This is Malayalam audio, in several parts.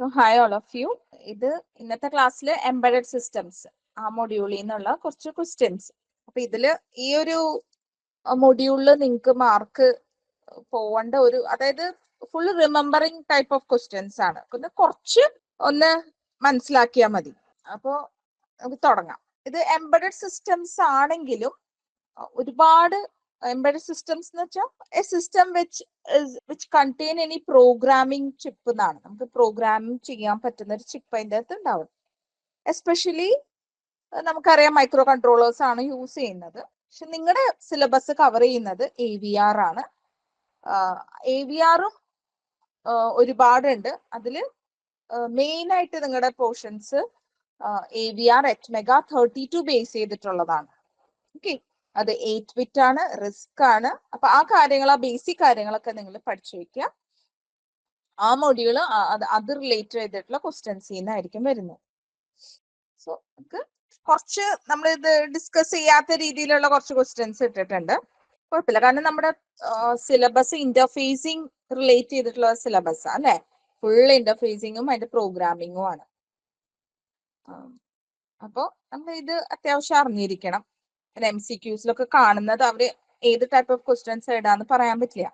So hi all of you ഇത് ഇന്നത്തെ ക്ലാസ്സിൽ എംബഡഡ് സിസ്റ്റംസ് ആ മൊഡ്യൂളിൽ നിന്നുള്ള കുറച്ച് ക്വസ്റ്റ്യൻസ് അപ്പൊ ഇതിൽ ഈ ഒരു മൊഡ്യൂളിൽ നിങ്ങൾക്ക് മാർക്ക് പോവേണ്ട ഒരു അതായത് full remembering type of questions ആണ്. ഒന്ന് കുറച്ച് ഒന്ന് മനസ്സിലാക്കിയാൽ മതി. അപ്പോ നമുക്ക് തുടങ്ങാം. ഇത് എംബഡഡ് സിസ്റ്റംസ് ആണെങ്കിലും ഒരുപാട് എംബഡഡ് സിസ്റ്റംസ് എന്ന് വെച്ചാൽ a system which which contain any programming chip എന്നാണ് നമുക്ക് പ്രോഗ്രാമിംഗ് ചെയ്യാൻ പറ്റുന്ന ഒരു ചിപ്പ് അതിന്റെ അകത്ത് ഉണ്ടാവും എസ്പെഷ്യലി നമുക്കറിയാം മൈക്രോ കൺട്രോളേഴ്സ് ആണ് യൂസ് ചെയ്യുന്നത്. പക്ഷെ നിങ്ങളുടെ സിലബസ് കവർ ചെയ്യുന്നത് എ വി ആർ ആണ്. എ വി ആറും ഒരുപാടുണ്ട്. അതിൽ മെയിൻ ആയിട്ട് നിങ്ങളുടെ portions A V R at mega thirty two base ചെയ്തിട്ടുള്ളതാണ്. ഓക്കെ അത് എയ്റ്റ് ബിറ്റ് ആണ് റിസ്ക് ആണ്. അപ്പൊ ആ കാര്യങ്ങൾ ആ ബേസിക് കാര്യങ്ങളൊക്കെ നിങ്ങൾ പഠിച്ചു വെക്കുക. ആ മൊഡ്യൂൾ അത് റിലേറ്റ് ചെയ്തിട്ടുള്ള ക്വസ്റ്റ്യൻസ് നിന്നായിരിക്കും വരുന്നത്. സോ നമുക്ക് കുറച്ച് നമ്മൾ ഇത് ഡിസ്കസ് ചെയ്യാത്ത രീതിയിലുള്ള കുറച്ച് ക്വസ്റ്റ്യൻസ് ഇട്ടിട്ടുണ്ട്. കുഴപ്പമില്ല. കാരണം നമ്മുടെ സിലബസ് ഇന്റർഫേസിങ് റിലേറ്റ് ചെയ്തിട്ടുള്ള സിലബസ് അല്ലെ? ഫുൾ ഇന്റർഫേസിങ്ങും അതിന്റെ പ്രോഗ്രാമിങ്ങും ആണ്. അപ്പോൾ നമ്മൾ ഇത് അത്യാവശ്യം അറിഞ്ഞിരിക്കണം. എം സി ക്യൂസിലൊക്കെ കാണുന്നത് അവർ ഏത് ടൈപ്പ് ഓഫ് ക്വസ്റ്റ്യൻസ് ഇടാന്ന് പറയാൻ പറ്റില്ല.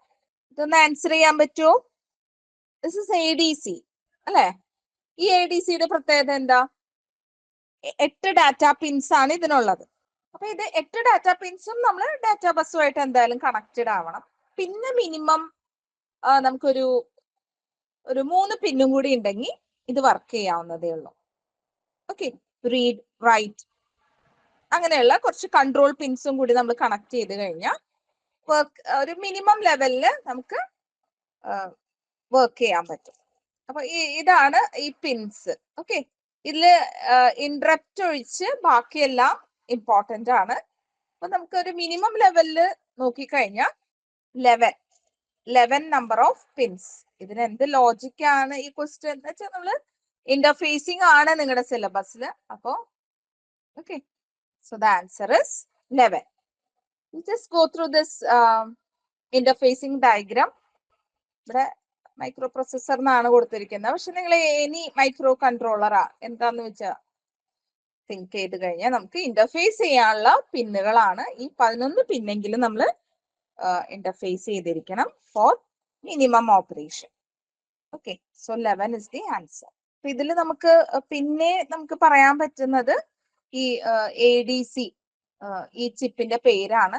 ഇതൊന്ന് ആൻസർ ചെയ്യാൻ പറ്റുമോ this is A D C അല്ലെ? ഈ എ ഡി സിയുടെ പ്രത്യേകത എന്താ? എട്ട് ഡാറ്റ പിൻസ് ആണ് ഇതിനുള്ളത്. അപ്പൊ ഇത് എട്ട് ഡാറ്റ പിൻസും നമ്മൾ ഡാറ്റ ബസ്സുമായിട്ട് എന്തായാലും കണക്റ്റഡ് ആവണം. പിന്നെ മിനിമം നമുക്കൊരു ഒരു മൂന്ന് പിന്നും കൂടി ഉണ്ടെങ്കിൽ ഇത് വർക്ക് ചെയ്യാവുന്നതേ ഉള്ളൂ. ഓക്കെ റീഡ് റൈറ്റ് അങ്ങനെയുള്ള കുറച്ച് കൺട്രോൾ പിൻസും കൂടി നമ്മൾ കണക്ട് ചെയ്ത് കഴിഞ്ഞാൽ വർക്ക് ഒരു മിനിമം ലെവലിൽ നമുക്ക് വർക്ക് ചെയ്യാൻ പറ്റും. അപ്പൊ ഇതാണ് ഈ പിൻസ് ഓക്കെ ഇതിൽ ഇൻട്രപ്റ്റ് ഒഴിച്ച് ബാക്കിയെല്ലാം ഇമ്പോർട്ടന്റ് ആണ്. അപ്പൊ നമുക്ക് ഒരു മിനിമം ലെവലിൽ നോക്കിക്കഴിഞ്ഞാൽ eleven eleven number of pins ഇതിന് എന്ത് ലോജിക്കാണ് ഈ ക്വസ്റ്റ്യൻ എന്ന് വെച്ചാൽ നമ്മൾ ഇന്റർഫേസിംഗ് ആണ് നിങ്ങളുടെ സിലബസിൽ അപ്പോ okay So the answer is 11. We just go through this um, interfacing diagram. ഇവിടെ മൈക്രോ പ്രൊസസർ എന്നാണ് കൊടുത്തിരിക്കുന്നത്. പക്ഷെ നിങ്ങൾ എനി മൈക്രോ കൺട്രോളറാ എന്താന്ന് വെച്ചാൽ തിങ്ക് ചെയ്ത് കഴിഞ്ഞാൽ നമുക്ക് ഇന്റർഫേസ് ചെയ്യാനുള്ള പിന്നുകളാണ്. ഈ പതിനൊന്ന് പിന്നെങ്കിലും നമ്മൾ ഇന്റർഫേസ് ചെയ്തിരിക്കണം for minimum operation okay so eleven is the answer അപ്പൊ ഇതിൽ നമുക്ക് പിന്നെ നമുക്ക് പറയാൻ പറ്റുന്നത് ഈ എ ഡി സി ഈ ചിപ്പിന്റെ പേരാണ്.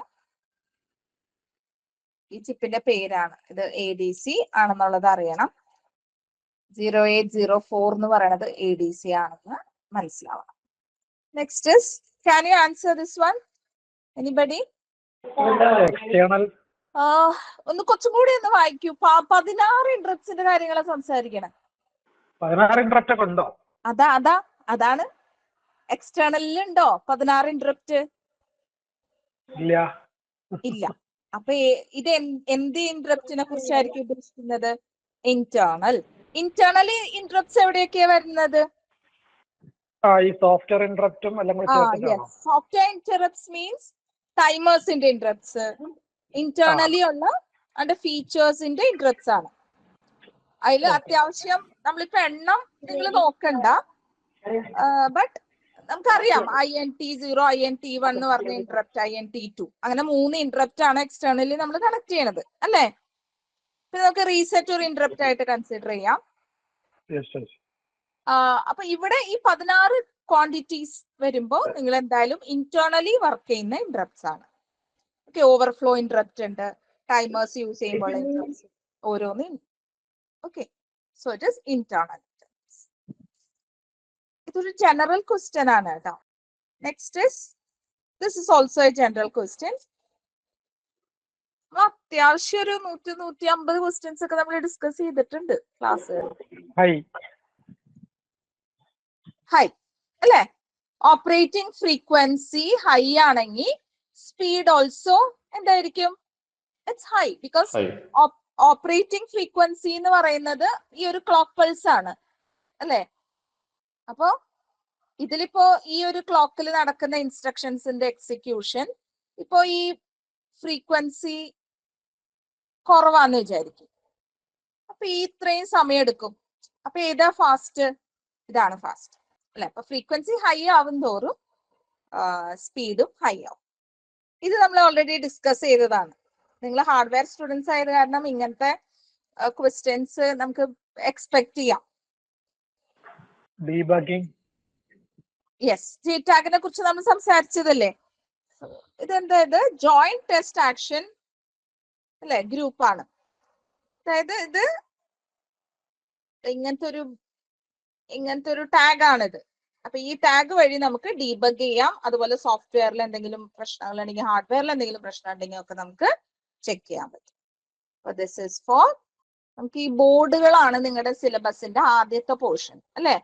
ഈ ചിപ്പിന്റെ പേരാണ്. ഇത് എ ഡി സി ആണെന്നുള്ളത് അറിയണം. സീറോ എയ്റ്റ് സീറോ ഫോർ എന്ന് പറയുന്നത് എ ഡി സി ആണെന്ന് മനസ്സിലാവണം. Next is can you answer this one anybody ഒന്ന് കുറച്ചും കൂടി ഒന്ന് വായിക്കൂ. പതിനാറ് ഇൻട്രസ്റ്റിന്റെ കാര്യങ്ങളെ സംസാരിക്കണം. പതിനാറ് ഇൻട്രപ്റ്റ് ഒക്കെ ഉണ്ടോ? അതാ അതാ അതാണ്. എക്സ്റ്റേണലിൽ ഉണ്ടോ പതിനാറ് ഇൻട്രപ്റ്റ് ഇല്ല. ഇല്ല. അപ്പൊ ഇത് എന്ത് ഇൻട്രപ്റ്റിനെ കുറിച്ചായിരിക്കും ഉദ്ദേശിക്കുന്നത്? ഇന്റേണൽ ഇന്റേണൽ ഇൻട്രപ്റ്റ്സ് എവിടെയൊക്കെയാ വരുന്നത്? ഈ സോഫ്റ്റ്വെയർ ആ സോഫ്റ്റ്വെയർ ഇന്ററപ്റ്റ്സ് മീൻസ് ടൈമേഴ്സിന്റെ ഇൻട്രപ്റ്റ്സ് ഇന്റേണലി ഉള്ള അതിന്റെ ഫീച്ചേഴ്സിന്റെ ഇൻട്രപ്റ്റ്സ് ആണ്. അതിൽ അത്യാവശ്യം നമ്മളിപ്പോ എണ്ണം നിങ്ങൾ നോക്കണ്ട. ബട്ട് നമുക്കറിയാം I N T zero I N T one എന്ന് പറഞ്ഞ interrupt I N T two അങ്ങനെ മൂന്ന് ഇന്ററപ്റ്റ് ആണ് എക്സ്റ്റേണലി നമ്മൾ കണക്ട് ചെയ്യണത് അല്ലേ? പിന്നെ നമുക്ക് റീസെറ്റ് ഒരു ഇന്ററപ്റ്റ് ആയിട്ട് കൺസിഡർ ചെയ്യാം. അപ്പൊ ഇവിടെ ഈ പതിനാറ് ക്വാണ്ടിറ്റീസ് വരുമ്പോൾ നിങ്ങൾ എന്തായാലും ഇന്റേണലി വർക്ക് ചെയ്യുന്ന ഇന്ററപ്റ്റ്സ് ആണ്. ഓക്കെ ഓവർഫ്ലോ ഇന്ററപ്റ്റ് ഉണ്ട് ടൈമേഴ്സ് യൂസ് ചെയ്യുമ്പോൾ ഓരോന്ന് ഓരോന്നും. Okay so it is internal ഇതൊരു ജനറൽ ക്വസ്റ്റ്യൻ ആണ് കേട്ടോ. Next is this is also a general question അത്യാവശ്യം ഒരു നൂറ്റി നൂറ്റി അമ്പത് ക്വസ്റ്റ്യൻസ് ഒക്കെ നമ്മൾ ഡിസ്കസ് ചെയ്തിട്ടുണ്ട് ക്ലാസ് ഹൈ ഹൈ അല്ലെ? ഓപ്പറേറ്റിംഗ് ഫ്രീക്വൻസി ഹൈ ആണെങ്കിൽ സ്പീഡ് ഓൾസോ എന്തായിരിക്കും? It's high because operating frequency എന്ന് പറയുന്നത് ഈ ഒരു ക്ലോക്ക് പൾസ് ആണ്. അല്ലെ? അപ്പോ ഇതിലിപ്പോ ഈ ഒരു ക്ലോക്കിൽ നടക്കുന്ന ഇൻസ്ട്രക്ഷൻസിന്റെ എക്സിക്യൂഷൻ ഇപ്പോ ഈ ഫ്രീക്വൻസി കുറവാന്ന് വിചാരിക്കും. അപ്പൊ ഈ ഇത്രയും സമയം എടുക്കും. അപ്പൊ ഏതാ ഫാസ്റ്റ്? ഇതാണ് ഫാസ്റ്റ്. അല്ലെ? അപ്പൊ ഫ്രീക്വൻസി ഹൈ ആവും തോറും സ്പീഡും ഹൈ ആവും. ഇത് നമ്മൾ ഓൾറെഡി ഡിസ്കസ് ചെയ്തതാണ്. നിങ്ങൾ ഹാർഡ്വെയർ സ്റ്റുഡൻസ് ആയത് കാരണം ഇങ്ങനത്തെ ക്വസ്റ്റ്യൻസ് നമുക്ക് എക്സ്പെക്ട് ചെയ്യാം. ഡീബഗിങ് യെസ് ജി കുറിച്ച് നമ്മൾ സംസാരിച്ചതല്ലേ? ഇതെന്താ ഇത്? ജോയിന്റ് ടെസ്റ്റ് ആക്ഷൻ അല്ലെ? ഗ്രൂപ്പാണ് അതായത് ഇത് ഇങ്ങനത്തെ ഒരു ഇങ്ങനത്തെ ഒരു ടാഗ് ആണിത്. അപ്പൊ ഈ ടാഗ് വഴി നമുക്ക് ഡീബഗ് ചെയ്യാം. അതുപോലെ സോഫ്റ്റ്വെയറിൽ എന്തെങ്കിലും പ്രശ്നങ്ങൾ ഉണ്ടെങ്കിൽ ഹാർഡ്വെയറിൽ എന്തെങ്കിലും പ്രശ്നം ഉണ്ടെങ്കിൽ ഒക്കെ നമുക്ക് ചെക്ക് ചെയ്യാൻ പറ്റും. അപ്പൊ ദിസ് ഇസ് ഫോർ നമുക്ക് ഈ ബോർഡുകളാണ് നിങ്ങളുടെ സിലബസിന്റെ ആദ്യത്തെ പോർഷൻ അല്ലെ?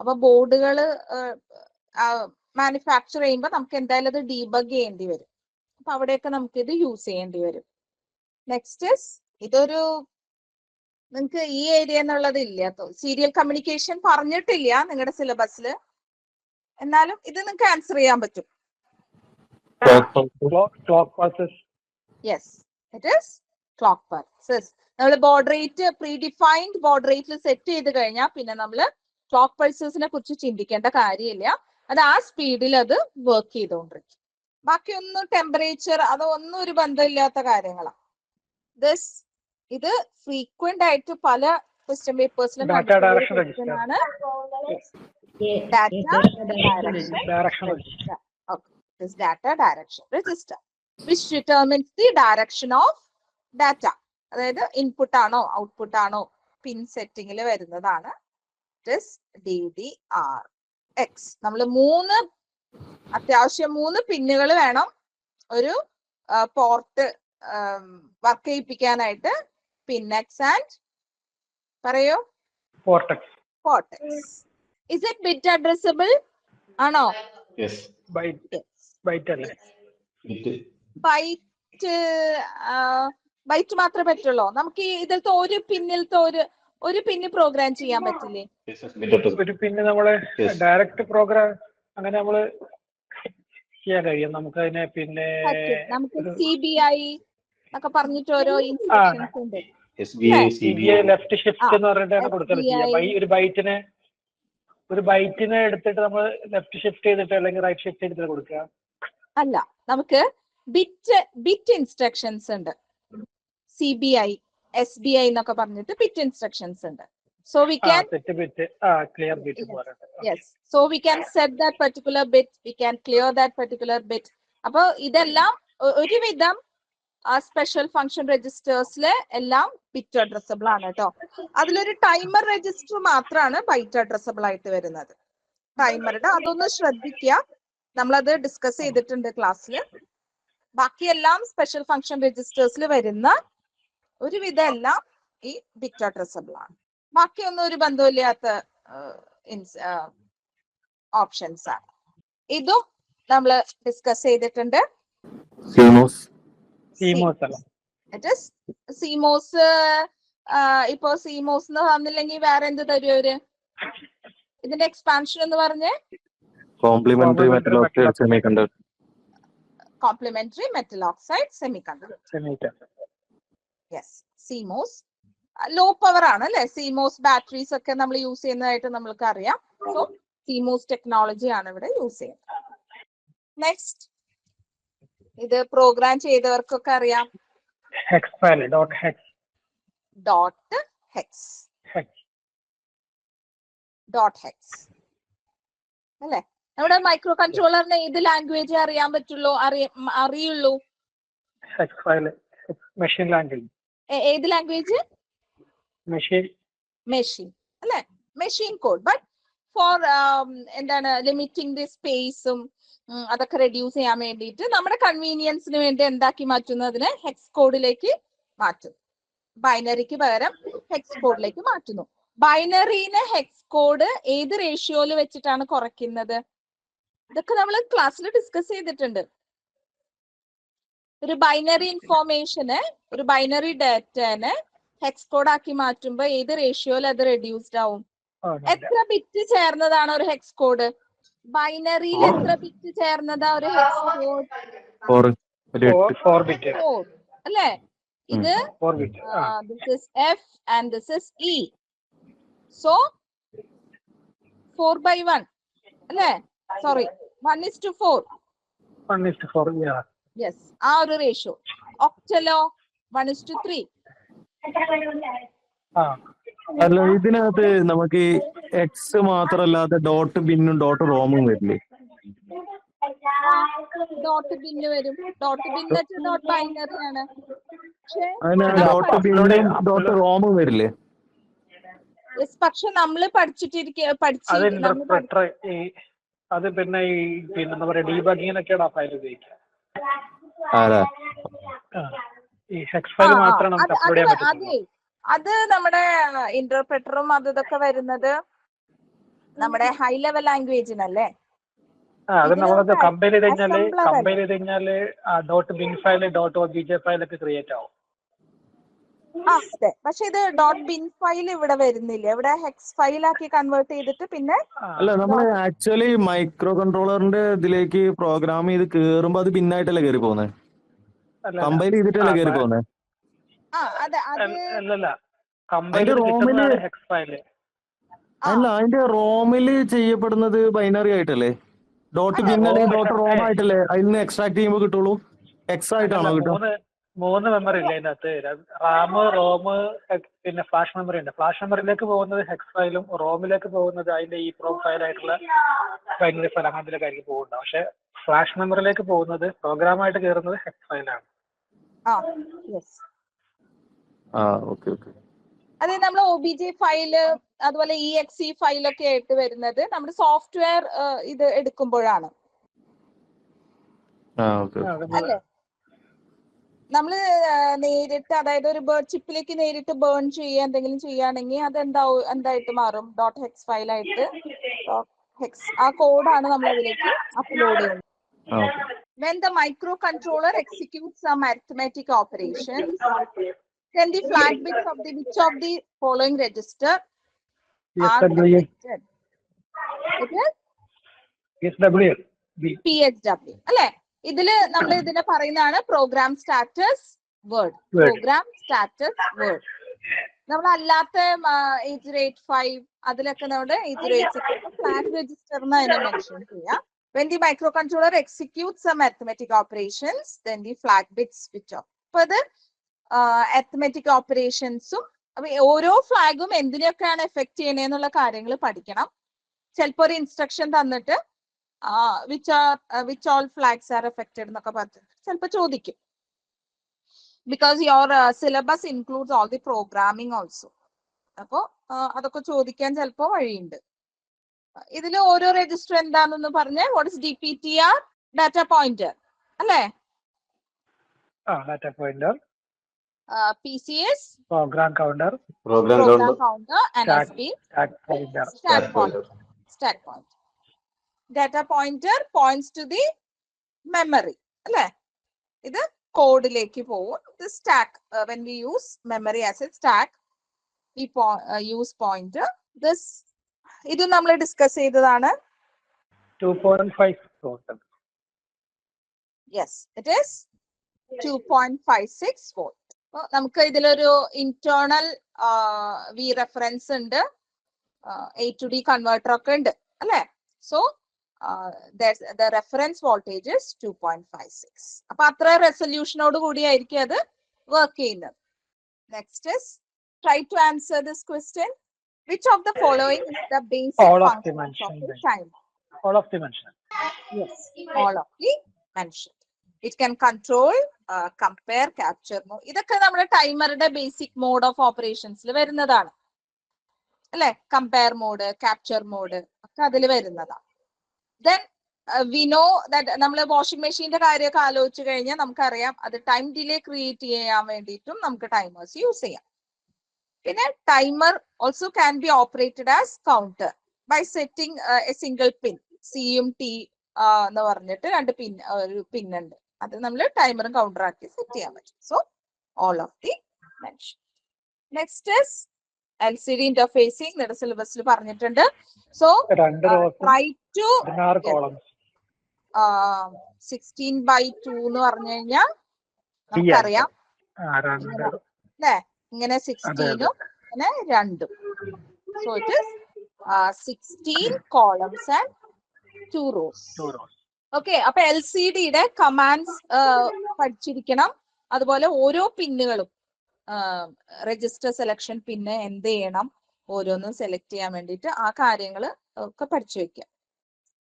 അപ്പൊ ബോർഡുകൾ മാനുഫാക്ചർ ചെയ്യുമ്പോൾ നമുക്ക് എന്തായാലും അത് ഡീബഗ് ചെയ്യേണ്ടി വരും. അപ്പൊ അവിടെയൊക്കെ നമുക്ക് ഇത് യൂസ് ചെയ്യേണ്ടി വരും. നെക്സ്റ്റ് ഇതൊരു നിങ്ങൾക്ക് ഈ ഏരിയ എന്നുള്ളത് ഇല്ല. സീരിയൽ കമ്മ്യൂണിക്കേഷൻ പറഞ്ഞിട്ടില്ല നിങ്ങളുടെ സിലബസിൽ എന്നാലും ഇത് നിങ്ങൾക്ക് ആൻസർ ചെയ്യാൻ പറ്റും. Yes it is clock pulses നമ്മൾ ബോർഡ് റേറ്റ് പ്രീഡിഫൈൻഡ് ബോർഡ് റേറ്റിൽ സെറ്റ് ചെയ്ത് കഴിഞ്ഞാൽ പിന്നെ നമ്മൾ ക്ലോക്ക് പൾസസിനെ കുറിച്ച് ചിന്തിക്കേണ്ട കാര്യമില്ല. അത് ആ സ്പീഡിൽ അത് വർക്ക് ചെയ്തുകൊണ്ടിരിക്കും ബാക്കിയൊന്നും ടെമ്പറേച്ചർ അതൊന്നും ഒരു ബന്ധമില്ലാത്ത കാര്യങ്ങളാണ് ദിസ് ഇത് ഫ്രീക്വന്റ് ആയിട്ട് പല ക്വസ്റ്റ്യൻ പേപ്പേഴ്സിലും. ആണ് data direction register the direction of data അതായത് ഇൻപുട്ട് ആണോ ഔട്ട്പുട്ട് ആണോ പിൻ സെറ്റിംഗിൽ വരുന്നതാണ്. ഡി ഡി ആർ എക്സ് നമ്മൾ മൂന്ന് അത്യാവശ്യം മൂന്ന് പിന്നുകൾ വേണം ഒരു പോർട്ട് വർക്ക് ചെയ്യിപ്പിക്കാനായിട്ട്. പിൻ എക്സ് ആൻഡ് പറയോ. Port X port X is it bit addressable ആണോ? ബൈറ്റ് ബൈറ്റ് അല്ലേ? ബൈറ്റ് ബൈറ്റ് മാത്രമേ പറ്റുള്ളൂ? നമുക്ക് ഈ ഇതിലത്തെ ഒരു പിന്നിലത്തെ ഒരു ഒരു പിന്നെ പ്രോഗ്രാം ചെയ്യാൻ പറ്റില്ലേ? ഒരു പിന്നെ നമ്മൾ. ഡയറക്റ്റ് പ്രോഗ്രാം അങ്ങനെ നമ്മൾ ചെയ്യാൻ കഴിയും. നമുക്ക് അതിനെ പിന്നെ നമുക്ക് സി ബി ഐ എന്നൊക്കെ പറഞ്ഞിട്ട് ഓരോ ഇൻസ്ട്രക്ഷൻസ് ഉണ്ട്. ലെഫ്റ്റ് ഷിഫ്റ്റ് എന്ന് പറഞ്ഞിട്ടാണ് കൊടുക്കുന്നത് ഒരു ബൈറ്റിന് ഒരു ബൈറ്റിനെ എടുത്തിട്ട് നമ്മൾ ലെഫ്റ്റ് ഷിഫ്റ്റ് ചെയ്തിട്ട് അല്ലെങ്കിൽ റൈറ്റ് ഷിഫ്റ്റ് ചെയ്തിട്ട് കൊടുക്കുക? അല്ല നമുക്ക് ബിറ്റ് ബിറ്റ് ഇൻസ്ട്രക്ഷൻസ് ഉണ്ട്. C B I S B I എന്നൊക്കെ പറഞ്ഞിട്ട് പിറ്റ് ഇൻസ്ട്രക്ഷൻസ് ഉണ്ട്. So we can yes so we can set that particular bit we can clear that particular bit അപ്പൊ ഇതെല്ലാം ഒരുവിധം ആ സ്പെഷ്യൽ ഫംഗ്ഷൻ രജിസ്റ്റേഴ്സിലെ എല്ലാം ബിറ്റ് അഡ്രസ്സബിൾ ആണ് കേട്ടോ അതിലൊരു ടൈമർ രജിസ്റ്റർ മാത്രമാണ് ബൈറ്റ് അഡ്രസ്സബിൾ ആയിട്ട് വരുന്നത്. ടൈമറുടെ അതൊന്ന് ശ്രദ്ധിക്കുക നമ്മളത് ഡിസ്കസ് ചെയ്തിട്ടുണ്ട് ക്ലാസ്സിൽ ബാക്കിയെല്ലാം സ്പെഷ്യൽ ഫംഗ്ഷൻ രജിസ്റ്റേഴ്സിൽ വരുന്ന ഒരുവിധം എല്ലാം ഈ ബിറ്റ് അഡ്രസ്സബിൾ ആണ് ബാക്കിയൊന്നും ഒരു ബന്ധമില്ലാത്ത ഓപ്ഷൻസ് ആണ് ഇതും നമ്മൾ ഡിസ്കസ് ചെയ്തിട്ടുണ്ട്. സീമോസ്. ഇപ്പോ സിമോസ് എന്ന് പറഞ്ഞില്ലെങ്കിൽ വേറെ എന്ത് തരും അവർ? ഇതിന്റെ എക്സ്പാൻഷൻ എന്ന് പറഞ്ഞ്? Complementary metal oxide semiconductor complementary metal oxide semiconductor yes CMOS low power ആണ് അല്ലെ? സിമോസ് ബാറ്ററീസ് ഒക്കെ നമ്മൾ യൂസ് ചെയ്യുന്നതായിട്ട് നമ്മൾക്ക് അറിയാം സോ സിമോസ് ടെക്നോളജി ആണ് ഇവിടെ യൂസ് ചെയ്യുന്നത്. നെക്സ്റ്റ് ഇത് പ്രോഗ്രാം ചെയ്തവർക്കൊക്കെ അറിയാം. ഡോട്ട് ഹെക്സ് ഡോട്ട് ഹെക്സ് അല്ലെ? നമ്മുടെ മൈക്രോ കൺട്രോളറിന് ഏത് ലാംഗ്വേജ് അറിയാൻ പറ്റുള്ളൂ? അറിയുള്ളൂ? മെഷീൻ ലാംഗ്വേജ് ഏത് ലാംഗ്വേജ് മെഷീൻ മെഷീൻ അല്ലെ? മെഷീൻ കോഡ് ബട്ട് ഫോർ എന്താണ് ലിമിറ്റിംഗ് ദി സ്പേസും അതൊക്കെ റെഡ്യൂസ് ചെയ്യാൻ വേണ്ടിയിട്ട് നമ്മുടെ കൺവീനിയൻസിന് വേണ്ടി എന്താക്കി മാറ്റുന്നതിന് ഹെക്സ് കോഡിലേക്ക് മാറ്റും ബൈനറിക്ക് പകരം ഹെക്സ് കോഡിലേക്ക് മാറ്റുന്നു. ബൈനറിനെ ഹെക്സ് കോഡ് ഏത് റേഷ്യോയിൽ വെച്ചിട്ടാണ് കുറയ്ക്കുന്നത്? ഇതൊക്കെ നമ്മൾ ക്ലാസ്സിൽ ഡിസ്കസ് ചെയ്തിട്ടുണ്ട്. ഒരു ബൈനറി ഇൻഫോർമേഷന് ഒരു ബൈനറി ഡാറ്റനെ ഹെക്സ് കോഡ് ആക്കി മാറ്റുമ്പോ ഏത് റേഷ്യോയിൽ അത് റെഡ്യൂസ്ഡ് ആവും? എത്ര ബിറ്റ് ചേർന്നതാണ് ഒരു ഹെക്സ് കോഡ് ബൈനറിയിൽ എത്ര ബിറ്റ് ചേർന്നതാ ഒരു hex code four, four bit four അല്ലേ? ഇത് four bit this is F and this is E so four by one അല്ലേ? Sorry one is two four one is four yes ആ ഒരു റേഷ്യോ ഒക്ടലോ വൺ ഇസ് ടു ത്രീ അല്ല ഇതിനകത്ത് നമുക്ക് എക്സ് മാത്രല്ലാതെ ഡോട്ട് ബിന്നും ഡോട്ട് റോമും വരില്ലേ? ഡോട്ട് ബിന്ന് വരും. ഡോട്ട് ബിന്ന് ഡോട്ട് ബൈനറി ആണ്. ഡോട്ട് ബിന്നും ഡോട്ട് റോമും വരില്ലേ? പക്ഷെ നമ്മൾ പഠിച്ചിട്ടിരിക്ക പഠിച്ച് അത് പിന്നെ ഈ പിന്നെ എന്താ പറയാ ഡീബഗിങ്ങിനൊക്കെയാണ് ആ ഫയൽ ഉപയോഗിക്കുക. ഈ ഹെക്സ് ഫയൽ മാത്രമാണ് നമുക്ക് അപ്ലോഡ് ചെയ്യാൻ അത് നമ്മുടെ ഇന്റർപ്രറ്ററും അത് ഇതൊക്കെ വരുന്നത് നമ്മുടെ ഹൈ ലെവൽ ലാംഗ്വേജിനല്ലേ ആ അത് നമ്മളത് കമ്പയർ ചെയ്ത് കഴിഞ്ഞാൽ കമ്പയർ ചെയ്ത് കഴിഞ്ഞാൽ dot bin file dot O B J file ഒക്കെ ക്രിയേറ്റ് ആവും. ആ അതെ. പക്ഷെ ഇത് ഡോട്ട് ബിൻ ഫയൽ ഇവിടെ വരുന്നില്ല. ഇവിടെ ഹെക്സ് ഫയൽ ആക്കി കൺവേർട്ട് ചെയ്തിട്ട് പിന്നെ അല്ല നമ്മൾ ആക്ച്വലി മൈക്രോ കൺട്രോളറിന്റെ ഇതിലേക്ക് പ്രോഗ്രാം ചെയ്ത് കേറുമ്പോ അത് ബിന്നായിട്ടല്ലേ കയറി പോകുന്നത് കമ്പൈൻ കമ്പൈൽ ചെയ്തിട്ടല്ലേ ആ, കയറി പോകുന്നത് ആ അതെ അത് അല്ല- അതിന്റെ അല്ല റോമിൽ ചെയ്യപ്പെടുന്നത് ബൈനറി ആയിട്ടല്ലേ? ഡോട്ട് ബിൻ അല്ലെങ്കിൽ ഡോട്ട് റോം ആയിട്ടല്ലേ. അതിൽ നിന്ന് എക്സ്ട്രാക്ട് ചെയ്യുമ്പോൾ കിട്ടുള്ളൂ. എക്സ് ആയിട്ടാണോ കിട്ടുക? മൂന്ന് മെമ്മറി ഇല്ല അതിനകത്ത് റാം റോം പിന്നെ ഫ്ലാഷ് മെമ്മറി ഉണ്ട്. ഫ്ലാഷ് മെമ്മറിയിലേക്ക് പോകുന്നത് ഹെക്സ് ഫയലും റോമിലേക്ക് പോകുന്നത് അതിന്റെ ഈ പ്രോ ഫയൽ ആയിട്ടുള്ള ബൈനറി ഫയൽ അങ്ങനത്തിലൊക്കെ ആയിരിക്കും പോകുന്നത്. പക്ഷെ ഫ്ലാഷ് മെമ്മറിയിലേക്ക് പോകുന്നത് പ്രോഗ്രാമായിട്ട് കയറുന്നത് ഹെക്സ് ഫയലാണ് ആ യെസ് ആ ഓക്കെ ഓക്കെ അതെ നമ്മൾ ഒ ബി ജെ ഫയൽ അതുപോലെ ഇ എക്സ് ഇ ഒക്കെ ആയിട്ട് വരുന്നത് നമ്മുടെ സോഫ്റ്റ്വെയർ ഇത് എടുക്കുമ്പോഴാണ്. ആ ഓക്കെ അല്ലേ? നമ്മൾ നേരിട്ട് അതായത് ഒരു ബേർഡ് ചിപ്പിലേക്ക് നേരിട്ട് ബേൺ ചെയ്യുക എന്തെങ്കിലും ചെയ്യുകയാണെങ്കിൽ അത് എന്താ എന്തായിട്ട് മാറും? ഡോട്ട് ഹെക്സ് ഫയൽ ആയിട്ട്. ഹെക്സ് ആ കോഡാണ് നമ്മൾ അതിലേക്ക് അപ്ലോഡ് ചെയ്യുന്നത്. When the microcontroller executes some mathematic operation then the flag bits of the which of the following register P H W അല്ലേ? ഇതിൽ നമ്മൾ ഇതിനെ പറയുന്നതാണ് program status word program status word നമ്മൾ അല്ലാത്ത എയ്റ്റ് എയ്റ്റ് ഫൈവ് അതിലൊക്കെ നമ്മുടെ eight eight six flag register എന്ന് അതിനെ മെൻഷൻ ചെയ്യാം. When the microcontroller execute some arithmetic operations then the flag bit switch off അപ്പൊ അത് അത്മെറ്റിക് ഓപ്പറേഷൻസും അപ്പൊ ഓരോ ഫ്ലാഗും എന്തിനൊക്കെയാണ് എഫക്ട് ചെയ്യണേന്നുള്ള കാര്യങ്ങൾ പഠിക്കണം. ചിലപ്പോ ഒരു ഇൻസ്ട്രക്ഷൻ തന്നിട്ട് which are which all flags are affected എന്നൊക്കെ പറഞ്ഞിട്ട് ചിലപ്പോൾ ചോദിക്കും. Because your syllabus includes all the programming also അപ്പോ അതൊക്കെ ചോദിക്കാൻ ചിലപ്പോൾ വഴിയുണ്ട്. ഇതിൽ ഓരോ രജിസ്റ്റർ എന്താണെന്ന് പറഞ്ഞ് what is D P T R data pointer അല്ലേ? ആ data pointer P C S program counter program counter counter N S P stack pointer stack pointer points to the memory അല്ലെ? ഇത് കോഡിലേക്ക് പോകും. ഇത് stack when we use memory as a stack use point this ഇത് നമ്മൾ ഡിസ്കസ് ചെയ്തതാണ്. Yes it is two point five six volt നമുക്ക് ഇതിലൊരു ഇന്റേണൽ വി റെഫറൻസ് ഉണ്ട്. എ ടു ഡി കൺവേർട്ടർ ഒക്കെ ഉണ്ട്. അല്ലേ? So the reference voltage is two point five six അപ്പൊ അത്ര റെസൊല്യൂഷനോട് കൂടിയായിരിക്കും അത് വർക്ക് ചെയ്യുന്നത്. Next is try to answer this question which of the following is the basic function of the time all of the mention Yes, all of the mentioned. It can control, uh, compare, capture. mode. ഇതൊക്കെ നമ്മുടെ ടൈമറുടെ ബേസിക് മോഡ് ഓഫ് ഓപ്പറേഷൻസിൽ വരുന്നതാണ്. അല്ലെ? കമ്പയർ മോഡ് ക്യാപ്ചർ മോഡ് ഒക്കെ അതിൽ വരുന്നതാണ്. ദെൻ വി നോ ദാറ്റ് നമ്മൾ വാഷിംഗ് മെഷീന്റെ കാര്യമൊക്കെ ആലോചിച്ച് കഴിഞ്ഞാൽ നമുക്കറിയാം അത് ടൈം ഡിലേ ക്രിയേറ്റ് ചെയ്യാൻ വേണ്ടിയിട്ടും നമുക്ക് ടൈമേഴ്സ് യൂസ് ചെയ്യാം. പിന്നെ timer also can be operated as counter by setting a single pin സിയും ടി എന്ന് പറഞ്ഞിട്ട് രണ്ട് പിൻ ഒരു പിൻ ഉണ്ട്. അത് നമ്മൾ ടൈമറും കൗണ്ടർ ആക്കി സെറ്റ് ചെയ്യാൻ പറ്റും. So all of the mention next L C D interfacing നിങ്ങളുടെ സിലബസിൽ പറഞ്ഞിട്ടുണ്ട്. So try to sixteen by two എന്ന് പറഞ്ഞു കഴിഞ്ഞാൽ നമുക്കറിയാം. അല്ലേ? ഇങ്ങനെ സിക്സ്റ്റീനും ഇങ്ങനെ രണ്ടും. So it sixteen columns 16 two rows. Okay അപ്പൊ എൽ സി ഡിയുടെ കമാൻഡ്സ് പഠിച്ചിരിക്കണം. അതുപോലെ ഓരോ പിന്നുകളും രജിസ്റ്റർ സെലക്ഷൻ പിന്നെ എന്ത് ചെയ്യണം? ഓരോന്നും സെലക്ട് ചെയ്യാൻ വേണ്ടിയിട്ട് ആ കാര്യങ്ങൾ ഒക്കെ പഠിച്ചു വെക്കാം.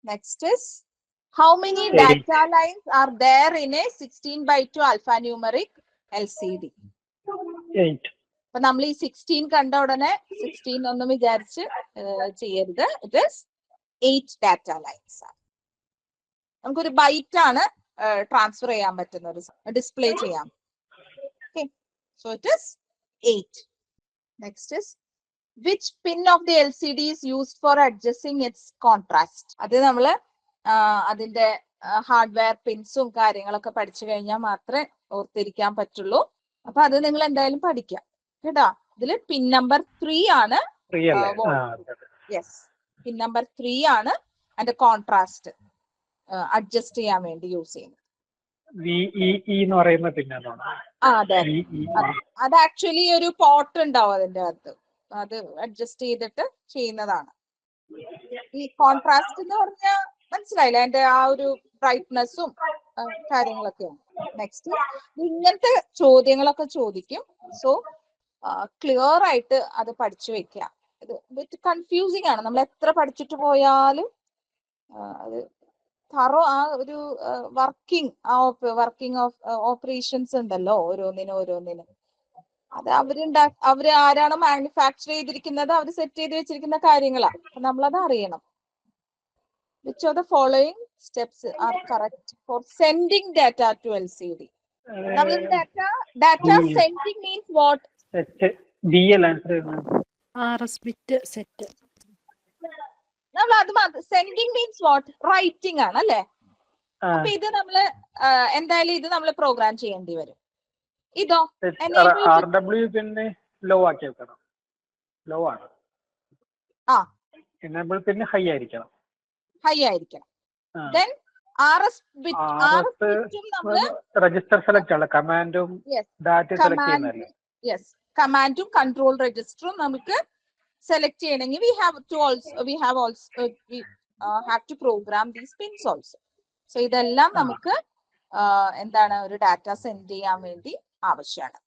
Next is how many. Data lines are there in a sixteen by two alphanumeric L C D അപ്പൊ നമ്മൾ ഈ സിക്സ്റ്റീൻ കണ്ട ഉടനെ സിക്സ്റ്റീൻ ഒന്നും വിചാരിച്ച് ചെയ്യരുത്. It is eight data lines ആണ് നമുക്കൊരു ബൈറ്റ് ആണ് ട്രാൻസ്ഫർ ചെയ്യാൻ പറ്റുന്ന ഒരു ഡിസ്പ്ലേ ചെയ്യാം. Okay is eight next is which pin of the L C D is used for adjusting its contrast അത് നമ്മൾ ആഹ്, അതിന്റെ ഹാർഡ്വെയർ പിൻസും കാര്യങ്ങളൊക്കെ പഠിച്ചു കഴിഞ്ഞാൽ മാത്രമേ ഓർത്തിരിക്കാൻ പറ്റുള്ളൂ. അപ്പൊ അത് നിങ്ങൾ എന്തായാലും പഠിക്കാം. കേട്ടോ? ഇതിൽ പിൻ നമ്പർ ത്രീ ആണ് യെസ് പിൻ നമ്പർ ത്രീ ആണ് അതിന്റെ കോൺട്രാസ്റ്റ് അഡ്ജസ്റ്റ് ചെയ്യാൻ വേണ്ടി യൂസ് ചെയ്യുന്നത്. എന്ന് പറയുന്ന പിന്നാണ് അതെ? അത്. ആക്ച്വലി ഒരു പോട്ട് ഉണ്ടാവും അതിന്റെ അകത്ത്. അത് അഡ്ജസ്റ്റ് ചെയ്തിട്ട് ചെയ്യുന്നതാണ്. ഈ കോൺട്രാസ്റ്റ് എന്ന് പറഞ്ഞാൽ മനസ്സിലായില്ല? അതിന്റെ ആ ഒരു ബ്രൈറ്റ്നെസ്സും കാര്യങ്ങളൊക്കെയാണ് നെക്സ്റ്റ് ഇങ്ങനത്തെ ചോദ്യങ്ങളൊക്കെ ചോദിക്കും. സോ ക്ലിയർ ആയിട്ട് അത് പഠിച്ചു വെക്കുക. ഇത് ബിറ്റ് കൺഫ്യൂസിങ് ആണ്. നമ്മൾ എത്ര പഠിച്ചിട്ട് പോയാലും അത് തറോ ആ ഒരു വർക്കിംഗ് ആ വർക്കിംഗ് ഓഫ് ഓപ്പറേഷൻസ് ഉണ്ടല്ലോ ഓരോന്നിനും ഓരോന്നിനും. അത് അവരുണ്ടാ അവർ ആരാണ് മാനുഫാക്ചർ ചെയ്തിരിക്കുന്നത് അവർ സെറ്റ് ചെയ്ത് വെച്ചിരിക്കുന്ന കാര്യങ്ങളാണ് അപ്പൊ നമ്മളത് അറിയണം. Which of the following steps are correct for sending data to L C D നമ്മൾ data data sending means what set B L answer R S bit set നമ്മൾ അത് മാത്രം സെൻഡിങ് മീൻസ് വാട്ട് റൈറ്റിംഗ് ആണ് അല്ലെ? അപ്പൊ ഇത് നമ്മൾ എന്തായാലും ഇത് നമ്മൾ പ്രോഗ്രാം ചെയ്യേണ്ടി വരും. ഇതോ? പിന്നെ ലോ ആക്കി വെക്കണം. ലോ ആണ്. ആ. എനേബിൾ പിന്നെ ഹൈ ആയിരിക്കണം. ഹൈ ആയിരിക്കണം. Then R S register select ആണ് കമാൻഡും ഡാറ്റ സെലക്ട് ചെയ്യുന്നില്ല യെസ് കമാൻഡും കൺട്രോൾ രജിസ്റ്ററും നമുക്ക് സെലക്ട് ചെയ്യണമെങ്കിൽ we have to also we have also we have to program these pins also so ഇതെല്ലാം. നമുക്ക് ആ, എന്താണ് ഒരു ഡാറ്റ സെൻഡ് ചെയ്യാൻ വേണ്ടി ആവശ്യമാണ്